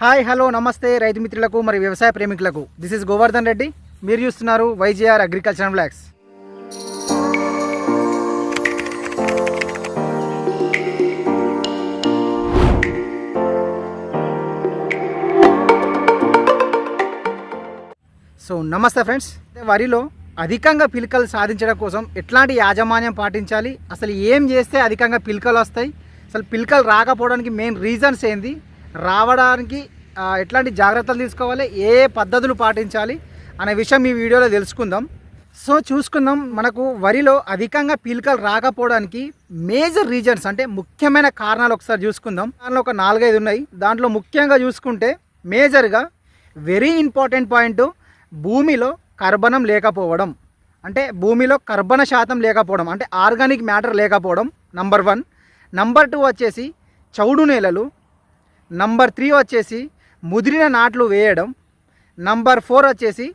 Hi hello నమస్తే రైతు మిత్రులకు మరియు వ్యవసాయ ప్రేమికులకు. This is Govardhan Reddy. మీరు చూస్తున్నారు వైజీఆర్ అగ్రికల్చర్ బ్లాక్స్ సో నమస్తే ఫ్రెండ్స్. వరిలో అధికంగా పిలకలు సాధించడం కోసం ఎట్లాంటి యాజమాన్యం పాటించాలి? అసలు ఏం చేస్తే అధికంగా పిలకలు వస్తాయి? అసలు పిలకలు రాకపోవడానికి మెయిన్ రీజన్స్ ఏంది? రావడానికి ఎట్లాంటి జాగ్రత్తలు తీసుకోవాలి ఏ పద్ధతులు పాటించాలి అనే విషయం ఈ వీడియోలో తెలుసుకుందాం. సో చూసుకుందాం మనకు వరిలో అధికంగా పీలికలు రాకపోవడానికి మేజర్ రీజన్స్ అంటే ముఖ్యమైన కారణాలు ఒకసారి చూసుకుందాం. దానిలో ఒక నాలుగైదు ఉన్నాయి. దాంట్లో ముఖ్యంగా చూసుకుంటే మేజర్గా వెరీ ఇంపార్టెంట్ పాయింట్ భూమిలో కర్బనం లేకపోవడం. అంటే భూమిలో కర్బన శాతం లేకపోవడం. అంటే ఆర్గానిక్ మ్యాటర్ లేకపోవడం నంబర్ వన్. నంబర్ టూ వచ్చేసి చౌడు నేలలు నంబర్ త్రీ వచ్చేసి ముదిరిన నాట్లు వేయడం. నంబర్ ఫోర్ వచ్చేసి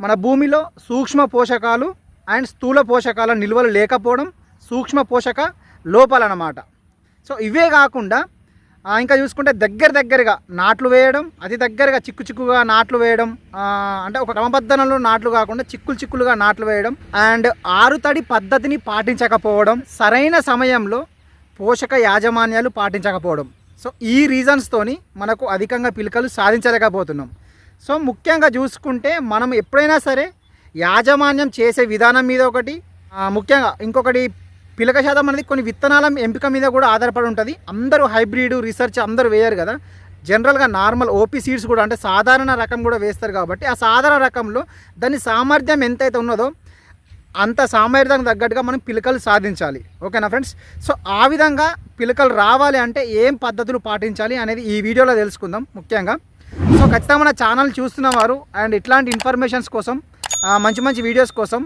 మన భూమిలో సూక్ష్మ పోషకాలు అండ్ స్థూల పోషకాల నిల్వలు లేకపోవడం సూక్ష్మ పోషక లోపాలన్నమాట. సో ఇవే కాకుండా ఇంకా చూసుకుంటే దగ్గర దగ్గరగా నాట్లు వేయడం అతి దగ్గరగా చిక్కు చిక్కుగా నాట్లు వేయడం అంటే ఒక క్రమబద్ధనలో నాట్లు కాకుండా చిక్కులు చిక్కులుగా నాట్లు వేయడం అండ్ ఆరుతడి పద్ధతిని పాటించకపోవడం సరైన సమయంలో పోషక యాజమాన్యాలు పాటించకపోవడం. సో ఈ రీజన్స్తోని మనకు అధికంగా పిలకలు సాధించలేకపోతున్నాం. సో ముఖ్యంగా చూసుకుంటే మనం ఎప్పుడైనా సరే యాజమాన్యం చేసే విధానం మీద ఒకటి ముఖ్యంగా ఇంకొకటి పిలక శాతం అనేది కొన్ని విత్తనాల ఎంపిక మీద కూడా ఆధారపడి ఉంటుంది. అందరూ హైబ్రిడ్ రీసెర్చ్ అందరూ వేయరు కదా. జనరల్గా నార్మల్ ఓపీ సీడ్స్ కూడా అంటే సాధారణ రకం కూడా వేస్తారు కాబట్టి ఆ సాధారణ రకంలో దాని సామర్థ్యం ఎంతైతే ఉన్నదో అంత సామర్థ్యం తగ్గట్టుగా మనం పిలకలు సాధించాలి. ఓకేనా ఫ్రెండ్స్? సో ఆ విధంగా పిలకలు రావాలి అంటే ఏం పద్ధతులు పాటించాలి అనేది ఈ వీడియోలో తెలుసుకుందాం ముఖ్యంగా. సో ఖచ్చితంగా మన ఛానల్ చూస్తున్న వారు అండ్ ఇట్లాంటి ఇన్ఫర్మేషన్స్ కోసం మంచి మంచి వీడియోస్ కోసం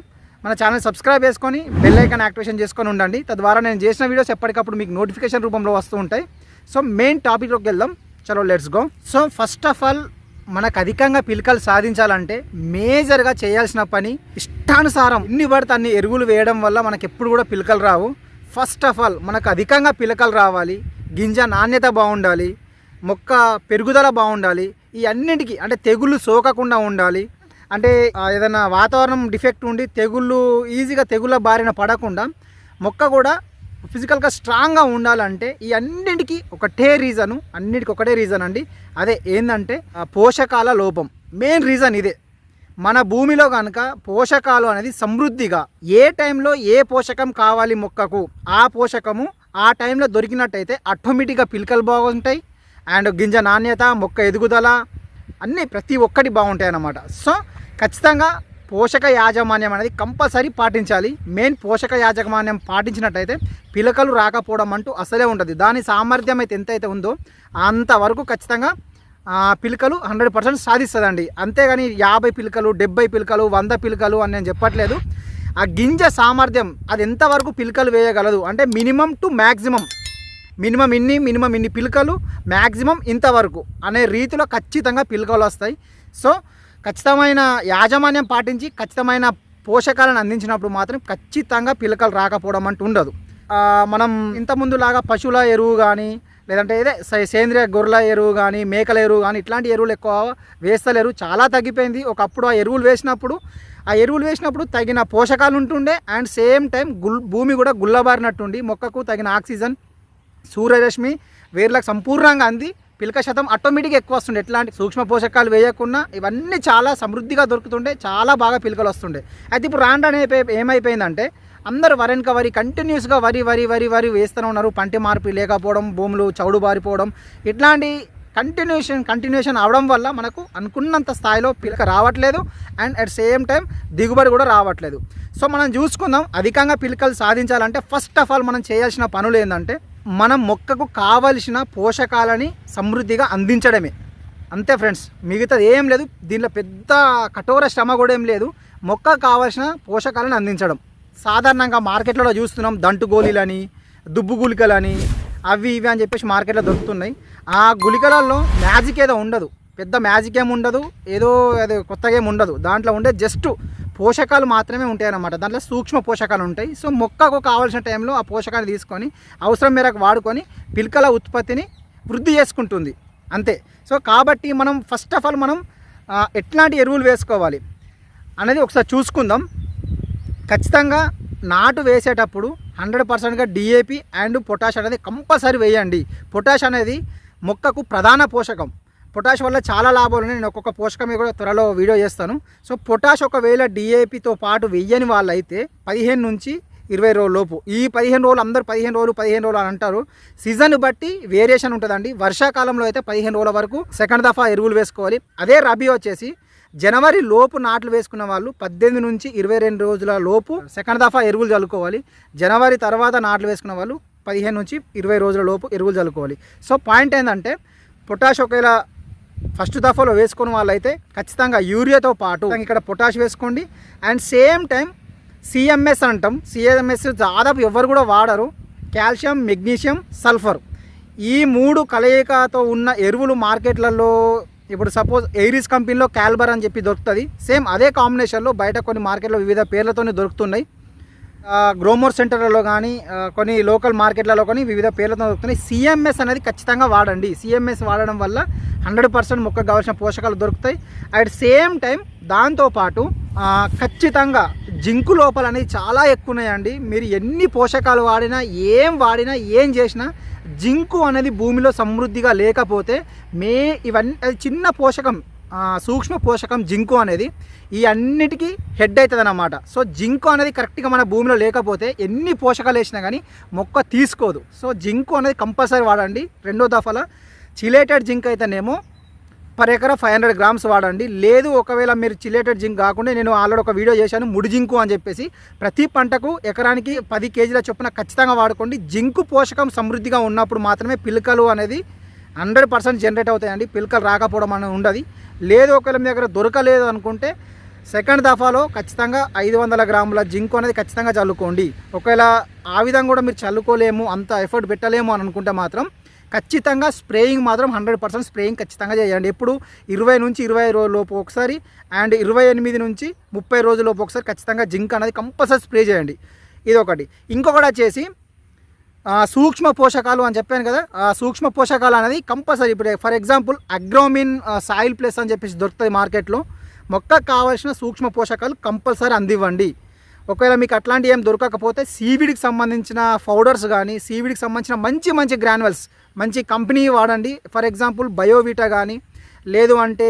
మన ఛానల్ సబ్స్క్రైబ్ చేసుకొని బెల్ ఐకాన్ యాక్టివేషన్ చేసుకొని ఉండండి. తద్వారా నేను చేసిన వీడియోస్ ఎప్పటికప్పుడు మీకు నోటిఫికేషన్ రూపంలో వస్తూ ఉంటాయి. సో మెయిన్ టాపిక్లోకి వెళ్దాం. చలో let's go. So first of all మనకు అధికంగా పిలకలు సాధించాలంటే మేజర్గా చేయాల్సిన పని ఇష్టానుసారం ఇన్ని పడితే అన్ని ఎరువులు వేయడం వల్ల మనకు ఎప్పుడు కూడా పిలకలు రావు. ఫస్ట్ ఆఫ్ ఆల్ మనకు అధికంగా పిలకలు రావాలి. గింజ నాణ్యత బాగుండాలి. మొక్క పెరుగుదల బాగుండాలి. ఈ అన్నింటికి అంటే తెగుళ్ళు సోకకుండా ఉండాలి. అంటే ఏదైనా వాతావరణం డిఫెక్ట్ ఉండి తెగుళ్ళు ఈజీగా తెగుళ్ళ బారిన పడకుండా మొక్క కూడా ఫిజికల్గా స్ట్రాంగ్గా ఉండాలంటే ఈ అన్నింటికి ఒకటే రీజను అన్నిటికి ఒకటే రీజన్ అండి. అదే ఏంటంటే ఆ, పోషకాల లోపం. మెయిన్ రీజన్ ఇదే. మన భూమిలో కనుక పోషకాలు అనేది సమృద్ధిగా ఏ టైంలో ఏ పోషకం కావాలి మొక్కకు ఆ పోషకము ఆ టైంలో దొరికినట్టయితే ఆటోమేటిక్గా పిలకలు బాగుంటాయి. అండ్ గింజ నాణ్యత మొక్క ఎదుగుదల అన్నీ ప్రతి ఒక్కటి బాగుంటాయి అన్నమాట సో ఖచ్చితంగా పోషక యాజమాన్యం అనేది కంపల్సరీ పాటించాలి. మెయిన్ పోషక యాజమాన్యం పాటించినట్టయితే పిలకలు రాకపోవడం అంటూ అసలే ఉంటుంది దాని సామర్థ్యం అయితే ఎంతైతే ఉందో అంతవరకు ఖచ్చితంగా పిలకలు హండ్రెడ్ పర్సెంట్ సాధిస్తుందండి. అంతేగాని యాభై పిలకలు డెబ్బై పిలకలు వంద పిలకలు అని నేను చెప్పట్లేదు. ఆ గింజ సామర్థ్యం అది ఎంతవరకు పిలకలు వేయగలదు? అంటే మినిమం టు మ్యాక్సిమం మినిమం ఇన్ని మినిమం ఇన్ని పిలకలు మ్యాక్సిమం ఇంతవరకు అనే రీతిలో ఖచ్చితంగా పిలకలు వస్తాయి. సో ఖచ్చితమైన యాజమాన్యం పాటించి ఖచ్చితమైన పోషకాలను అందించినప్పుడు మాత్రం ఖచ్చితంగా పిలకలు రాకపోవడం అంటూ ఉండదు. మనం ఇంతకుముందులాగా పశువుల ఎరువు కానీ లేదంటే ఇదే సేంద్రియ గొర్రెల ఎరువు కానీ మేకల ఎరువు కానీ ఇట్లాంటి ఎరువులు ఎక్కువ వేస్తలేరు. చాలా తగ్గిపోయింది. ఒకప్పుడు ఆ ఎరువులు వేసినప్పుడు ఆ ఎరువులు వేసినప్పుడు తగిన పోషకాలు ఉంటుండే. అండ్ సేమ్ టైం గుల్ భూమి కూడా గుల్లబారినట్టుండి మొక్కకు తగిన ఆక్సిజన్ సూర్యరశ్మి వేర్లకు సంపూర్ణంగా అంది. పిలక శాతం ఆటోమేటిక్గా ఎక్కువ వస్తుండే. ఎట్లాంటి సూక్ష్మ పోషకాలు వేయకుండా ఇవన్నీ చాలా సమృద్ధిగా దొరుకుతుండే చాలా బాగా పిలకలు వస్తుండే. అయితే ఇప్పుడు రాండ్ అనే ఏమైపోయిందంటే అందరూ వరెనక వరి కంటిన్యూస్గా వరి వరి వరి వరి వేస్తూనే ఉన్నారు. పంటి మార్పు లేకపోవడం భూములు చౌడు బారిపోవడం. ఇట్లాంటి కంటిన్యూషన్ కంటిన్యూషన్ అవడం వల్ల మనకు అనుకున్నంత స్థాయిలో పిలక రావట్లేదు. అండ్ అట్ సేమ్ టైం దిగుబడి కూడా రావట్లేదు. సో మనం చూసుకుందాం అధికంగా పిలకలు సాధించాలంటే ఫస్ట్ ఆఫ్ ఆల్ మనం చేయాల్సిన పనులు ఏంటంటే మనం మొక్కకు కావలసిన పోషకాలని సమృద్ధిగా అందించడమే. అంతే ఫ్రెండ్స్ మిగతాది ఏం లేదు. దీనిలో పెద్ద కఠోర శ్రమ కూడా ఏం లేదు. మొక్క కావాల్సిన పోషకాలను అందించడం. సాధారణంగా మార్కెట్లో చూస్తున్నాం దంటు గోళీలని దుబ్బు గుళికలని అవి ఇవి అని చెప్పేసి మార్కెట్లో దొరుకుతున్నాయి. ఆ గుళికలలో మ్యాజిక్ ఏదో ఉండదు. పెద్ద మ్యాజిక్ ఏమి ఉండదు. ఏదో అది కొత్తగా ఏమి ఉండదు. దాంట్లో ఉండే జస్ట్ పోషకాలు మాత్రమే ఉంటాయన్నమాట. దాంట్లో సూక్ష్మ పోషకాలు ఉంటాయి. సో మొక్కకు కావాల్సిన టైంలో ఆ పోషకాన్ని తీసుకొని అవసరం మేరకు వాడుకొని పిల్కల ఉత్పత్తిని వృద్ధి చేసుకుంటుంది. అంతే. సో కాబట్టి మనం ఫస్ట్ ఆఫ్ ఆల్ మనం ఎట్లాంటి ఎరువులు వేసుకోవాలి అనేది ఒకసారి చూసుకుందాం. ఖచ్చితంగా నాటు వేసేటప్పుడు హండ్రెడ్ పర్సెంట్గా డిఏపి అండ్ పొటాష్ అనేది కంపల్సరీ వేయండి. పొటాష్ అనేది మొక్కకు ప్రధాన పోషకం. పొటాష్ వల్ల చాలా లాభాలు ఉన్నాయి. నేను ఒక్కొక్క పోషకం మీద కూడా త్వరలో వీడియో చేస్తాను. సో పొటాష్ ఒకవేళ డిఏపితో పాటు వెయ్యని వాళ్ళైతే పదిహేను నుంచి ఇరవై రోజుల లోపు. ఈ పదిహేను రోజులు అందరూ పదిహేను రోజులు పదిహేను రోజులు అని అంటారు. సీజన్ బట్టి వేరియేషన్ ఉంటుందండి. వర్షాకాలంలో అయితే పదిహేను రోజుల వరకు సెకండ్ దఫా ఎరువులు వేసుకోవాలి. అదే రబీ వచ్చేసి జనవరి లోపు నాట్లు వేసుకున్న వాళ్ళు పద్దెనిమిది నుంచి ఇరవై రెండు రోజుల లోపు సెకండ్ దఫా ఎరువులు చల్లుకోవాలి. జనవరి తర్వాత నాట్లు వేసుకున్న వాళ్ళు పదిహేను నుంచి ఇరవై రోజుల లోపు ఎరువులు చల్లుకోవాలి. సో పాయింట్ ఏంటంటే పొటాష్ ఒకవేళ ఫస్ట్ దఫాలో వేసుకున్న వాళ్ళైతే ఖచ్చితంగా యూరియాతో పాటు ఇక్కడ పొటాష్ వేసుకోండి. అండ్ సేమ్ టైం సిఎంఎస్ అంటాం. సిఎంఎస్ దాదాపు ఎవరు కూడా వాడరు. Calcium magnesium sulphur. ఈ మూడు కలయికతో ఉన్న ఎరువులు మార్కెట్లలో ఇప్పుడు సపోజ్ ఎయిరిస్ కంపెనీలో క్యాల్బర్ అని చెప్పి దొరుకుతుంది. సేమ్ అదే కాంబినేషన్లో బయట కొన్ని మార్కెట్లో వివిధ పేర్లతోనే దొరుకుతున్నాయి. గ్రోమోర్ సెంటర్లలో కానీ కొన్ని లోకల్ మార్కెట్లలో కానీ వివిధ పేర్లతో దొరుకుతున్నాయి. సిఎంఎస్ అనేది ఖచ్చితంగా వాడండి. సిఎంఎస్ వాడడం వల్ల హండ్రెడ్ పర్సెంట్ మొక్కకు కావాల్సిన పోషకాలు దొరుకుతాయి. అట్ సేమ్ టైం దాంతోపాటు ఖచ్చితంగా జింకు లోపల అనేది చాలా ఎక్కువ ఉన్నాయండి మీరు ఎన్ని పోషకాలు వాడినా ఏం వాడినా ఏం చేసినా జింకు అనేది భూమిలో సమృద్ధిగా లేకపోతే మే ఇవన్నీ అది చిన్న పోషకం సూక్ష్మ పోషకం జింకు అనేది ఈ అన్నిటికీ హెడ్ అవుతుంది అన్నమాట సో జింకు అనేది కరెక్ట్గా మన భూమిలో లేకపోతే ఎన్ని పోషకాలు వేసినా కానీ మొక్క తీసుకోదు. సో జింకు అనేది కంపల్సరీ వాడండి. రెండో దఫాల చిలేటెడ్ జింక్ అయితేనేమో per acre five hundred grams వాడండి. లేదు ఒకవేళ మీరు చిలేటెడ్ జింక్ కాకుండా నేను ఆల్రెడీ ఒక వీడియో చేశాను ముడి జింకు అని చెప్పేసి. ప్రతి పంటకు ఎకరానికి పది కేజీల చొప్పున ఖచ్చితంగా వాడుకోండి. జింకు పోషకం సమృద్ధిగా ఉన్నప్పుడు మాత్రమే పిలకలు అనేది హండ్రెడ్ పర్సెంట్ జనరేట్ అవుతాయండి. పిలకలు రాకపోవడం అనేది ఉండదు. లేదు ఒకవేళ మీ దగ్గర దొరకలేదు అనుకుంటే సెకండ్ దఫాలో ఖచ్చితంగా ఐదు వందల గ్రాముల జింక్ అనేది ఖచ్చితంగా చల్లుకోండి. ఒకవేళ ఆ విధంగా కూడా మీరు చల్లుకోలేము అంత ఎఫర్ట్ పెట్టలేము అని అనుకుంటే మాత్రం ఖచ్చితంగా స్ప్రేయింగ్ మాత్రం హండ్రెడ్ పర్సెంట్ స్ప్రేయింగ్ ఖచ్చితంగా చేయండి. ఎప్పుడు ఇరవై నుంచి ఇరవై లోపు ఒకసారి అండ్ ఇరవై ఎనిమిది నుంచి ముప్పై రోజుల లోపు ఒకసారి ఖచ్చితంగా జింక్ అనేది కంపల్సరీ స్ప్రే చేయండి. ఇది ఒకటి ఇంకొకటి వచ్చేసి సూక్ష్మ పోషకాలు అని చెప్పాను కదా ఆ సూక్ష్మ పోషకాలు అనేది కంపల్సరీ. ఇప్పుడు for example Agromin soil plus అని చెప్పేసి దొరుకుతుంది మార్కెట్లో. మొక్కకు కావాల్సిన సూక్ష్మ పోషకాలు కంపల్సరీ అందివ్వండి. ఒకవేళ మీకు అట్లాంటి ఏం దొరకకపోతే సీవిడికి సంబంధించిన పౌడర్స్ కానీ సీవిడికి సంబంధించిన మంచి మంచి గ్రాన్యువల్స్ మంచి కంపెనీ వాడండి. ఫర్ ఎగ్జాంపుల్ బయోవిటా కానీ లేదు అంటే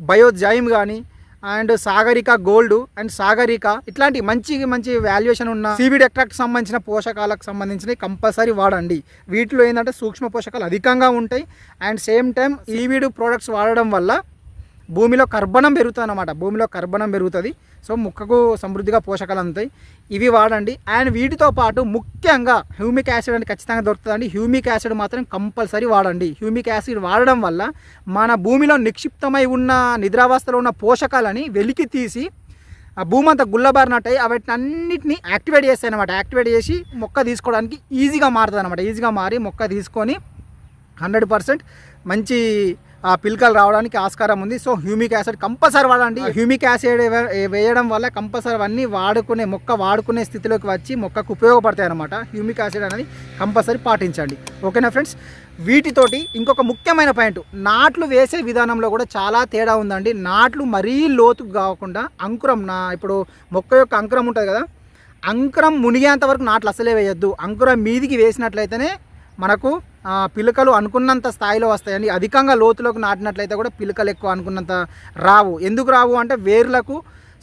బయోజైమ్ కానీ and Sagarika gold and Sagarika ఇట్లాంటి మంచి మంచి వాల్యుయేషన్ ఉన్న సీవిడ్ ఎక్ట్రాక్ట్ సంబంధించిన పోషకాలకు సంబంధించినవి కంపల్సరీ వాడండి. వీటిలో ఏంటంటే సూక్ష్మ పోషకాలు అధికంగా ఉంటాయి. And same time seaweed products వాడడం వల్ల భూమిలో కర్బనం పెరుగుతుంది అనమాట భూమిలో కర్బనం పెరుగుతుంది. సో మొక్కకు సమృద్ధిగా పోషకాలు అందుతాయి. ఇవి వాడండి. అండ్ వీటితో పాటు ముఖ్యంగా హ్యూమిక్ యాసిడ్ అని ఖచ్చితంగా దొరుకుతుందండి. హ్యూమిక్ యాసిడ్ మాత్రం కంపల్సరీ వాడండి. హ్యూమిక్ యాసిడ్ వాడడం వల్ల మన భూమిలో నిక్షిప్తమై ఉన్న నిద్రావస్థలో ఉన్న పోషకాలని వెలికి తీసి ఆ భూమి అంతా గుల్లబారినట్టయి వాటిని అన్నిటిని యాక్టివేట్ చేస్తాయి అనమాట యాక్టివేట్ చేసి మొక్క తీసుకోవడానికి ఈజీగా మారుతుంది అనమాట ఈజీగా మారి మొక్క తీసుకొని హండ్రెడ్ పర్సెంట్ మంచి పిలకలు రావడానికి ఆస్కారం ఉంది. సో హ్యూమిక్ యాసిడ్ కంపల్సరీ వాడండి. హ్యూమిక్ యాసిడ్ వేయడం వల్ల కంపల్సరీ అవన్నీ వాడుకునే మొక్క వాడుకునే స్థితిలోకి వచ్చి మొక్కకు ఉపయోగపడతాయి అనమాట హ్యూమిక్ యాసిడ్ అనేది కంపల్సరీ పాటించండి. ఓకేనా ఫ్రెండ్స్? వీటితోటి ఇంకొక ముఖ్యమైన పాయింట్. నాట్లు వేసే విధానంలో కూడా చాలా తేడా ఉందండి. నాట్లు మరీ లోతు కాకుండా అంకురం నా ఇప్పుడు మొక్క యొక్క అంకురం ఉంటుంది కదా. అంకురం మునిగేంత వరకు నాట్లు అసలే వేయొద్దు. అంకురం మీదికి వేసినట్లయితేనే మనకు పిలకలు అనుకున్నంత స్థాయిలో వస్తాయండి. అధికంగా లోతులోకి నాటినట్లయితే కూడా పిలకలు ఎక్కువ అనుకున్నంత రావు. ఎందుకు రావు అంటే వేర్లకు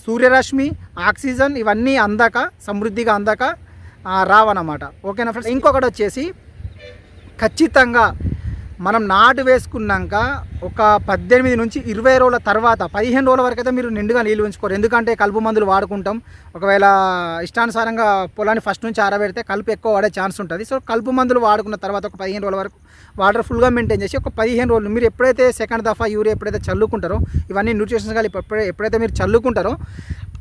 సూర్యరశ్మి ఆక్సిజన్ ఇవన్నీ అందక సమృద్ధిగా అందక రావన్నమాట. ఓకేనా ఫ్రెండ్స్? ఇంకొకటి వచ్చేసి ఖచ్చితంగా మనం నాటు వేసుకున్నాక ఒక పద్దెనిమిది నుంచి ఇరవై రోజుల తర్వాత పదిహేను రోజుల వరకు అయితే మీరు నిండుగా నీళ్ళు ఉంచుకోరు. ఎందుకంటే కలుపు మందులు వాడుకుంటాం. ఒకవేళ ఇష్టానుసారంగా పొలాన్ని ఫస్ట్ నుంచి ఆరబెడితే కలుపు ఎక్కువ వాడే ఛాన్స్ ఉంటుంది. సో కలుపు మందులు వాడుకున్న తర్వాత ఒక పదిహేను రోజుల వరకు వాటర్ ఫుల్గా మెయింటైన్ చేసి ఒక పదిహేను రోజులు మీరు ఎప్పుడైతే సెకండ్ దఫా యూరియా ఎప్పుడైతే చల్లుకుంటారో ఇవన్నీ న్యూట్రిషన్స్ కానీ ఎప్పుడైతే ఎప్పుడైతే మీరు చల్లుకుంటారో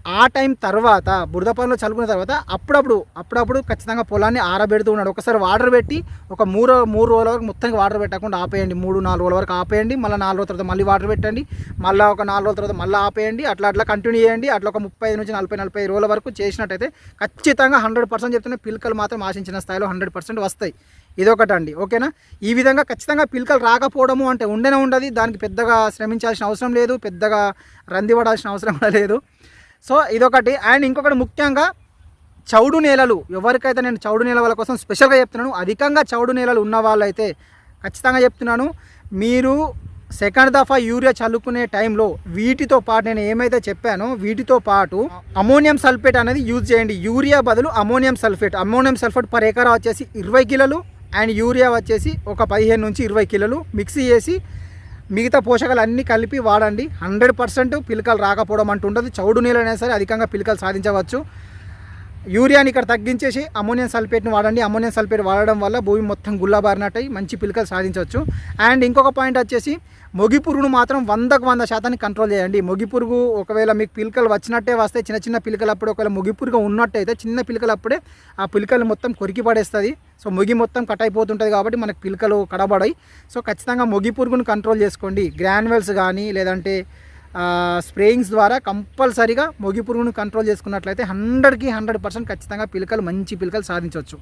ఆ టైం తర్వాత బురద పనులు చల్లుకున్న తర్వాత అప్పుడప్పుడు అప్పుడప్పుడు ఖచ్చితంగా పొలాన్ని ఆరబెడుతూ ఉన్నాడు. ఒకసారి వాటర్ పెట్టి ఒక మూడు మూడు రోజుల వరకు మొత్తానికి వాటర్ పెట్టకుండా ఆపేయండి. మూడు నాలుగు రోజుల వరకు ఆపేయండి. మళ్ళీ నాలుగు రోజుల తర్వాత మళ్ళీ వాటర్ పెట్టండి. మళ్ళీ ఒక నాలుగు రోజుల తర్వాత మళ్ళీ ఆపేయండి. అట్లా అట్లా కంటిన్యూ చేయండి. అట్లా ఒక ముప్పై నుంచి నలభై నలభై రోజుల వరకు చేసినట్టయితే ఖచ్చితంగా హండ్రెడ్ పర్సెంట్ చెప్తున్నా పిల్కలు మాత్రం ఆశించిన స్థాయిలో హండ్రెడ్ పర్సెంట్ వస్తాయి. ఇదొకటండి. ఓకేనా? ఈ విధంగా ఖచ్చితంగా పిల్కలు రాకపోవడము అంటే ఉండనే ఉండదు. దానికి పెద్దగా శ్రమించాల్సిన అవసరం లేదు. పెద్దగా రందిపడాల్సిన అవసరం కూడా లేదు. సో ఇదొకటి. అండ్ ఇంకొకటి ముఖ్యంగా చౌడు నేలలు. ఎవరికైతే నేను చౌడు నేల వాళ్ళ కోసం స్పెషల్గా చెప్తున్నాను అధికంగా చౌడు నేలలు ఉన్న వాళ్ళైతే ఖచ్చితంగా చెప్తున్నాను. మీరు సెకండ్ దఫా యూరియా చల్లుకునే టైంలో వీటితో పాటు నేను ఏమైతే చెప్పానో వీటితో పాటు అమోనియం సల్ఫేట్ అనేది యూజ్ చేయండి. యూరియా బదులు ammonium sulphate. Ammonium sulphate per acre వచ్చేసి ఇరవై కిలోలు. అండ్ యూరియా వచ్చేసి ఒక పదిహేను నుంచి ఇరవై కిలోలు. మిక్సీ చేసి మిగతా పోషకాలు అన్నీ కలిపి వాడండి. హండ్రెడ్ పర్సెంట్ పిలకలు రాకపోవడం అంటూ ఉండదు చౌడు నీళ్ళైనా సరే అధికంగా పిలకలు సాధించవచ్చు. యూరియాని ఇక్కడ తగ్గించేసి అమోనియం సల్ఫేట్ని వాడండి. అమోనియం సల్ఫేట్ వాడడం వల్ల భూమి మొత్తం గుల్లాబారినట్టయి మంచి పిలకలు సాధించవచ్చు. అండ్ ఇంకొక పాయింట్ వచ్చేసి మొగి పురుగును మాత్రం వందకు వంద శాతాన్ని కంట్రోల్ చేయండి. మొగి పురుగు ఒకవేళ మీకు పిలకలు వచ్చినట్టే వస్తే చిన్న చిన్న పిలకలు అప్పుడు ఒకవేళ మొగి పురుగు ఉన్నట్టయితే చిన్న పిలకలు అప్పుడే ఆ పిలకలు మొత్తం కొరికి పడేస్తుంది. సో మొగి మొత్తం కట్ అయిపోతుంటుంది కాబట్టి మనకు పిలకలు కడబడాయి సో ఖచ్చితంగా మొగి పురుగును కంట్రోల్ చేసుకోండి. గ్రాన్యువల్స్ కానీ లేదంటే స్ప్రేయింగ్స్ ద్వారా కంపల్సరీగా మొగి పురుగును కంట్రోల్ చేసుకున్నట్లయితే హండ్రెడ్కి హండ్రెడ్ పర్సెంట్ ఖచ్చితంగా పిలకలు మంచి పిలకలు సాధించవచ్చు.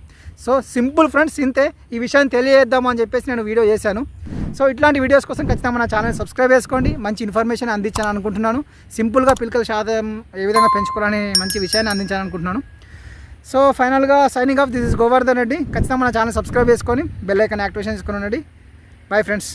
సో సింపుల్ ఫ్రెండ్స్ ఇంతే. ఈ విషయాన్ని తెలియజేద్దామని చెప్పేసి నేను వీడియో చేశాను. సో ఇట్లాంటి వీడియోస్ కోసం ఖచ్చితంగా నా ఛానల్ సబ్స్క్రైబ్ చేసుకోండి. మంచి ఇన్ఫర్మేషన్ అందించాలని అనుకుంటున్నాను. సింపుల్గా పిలకల శాతం ఏ విధంగా పెంచుకోవాలని మంచి విషయాన్ని అందించాలని అనుకుంటున్నాను. సో ఫైనల్గా signing off this is Govardhan Reddy. ఖచ్చితంగా నా ఛానల్ సబ్స్క్రైబ్ చేసుకొని బెల్ ఐకాన్ యాక్టివేషన్ చేసుకుని ఉండండి. Bye friends.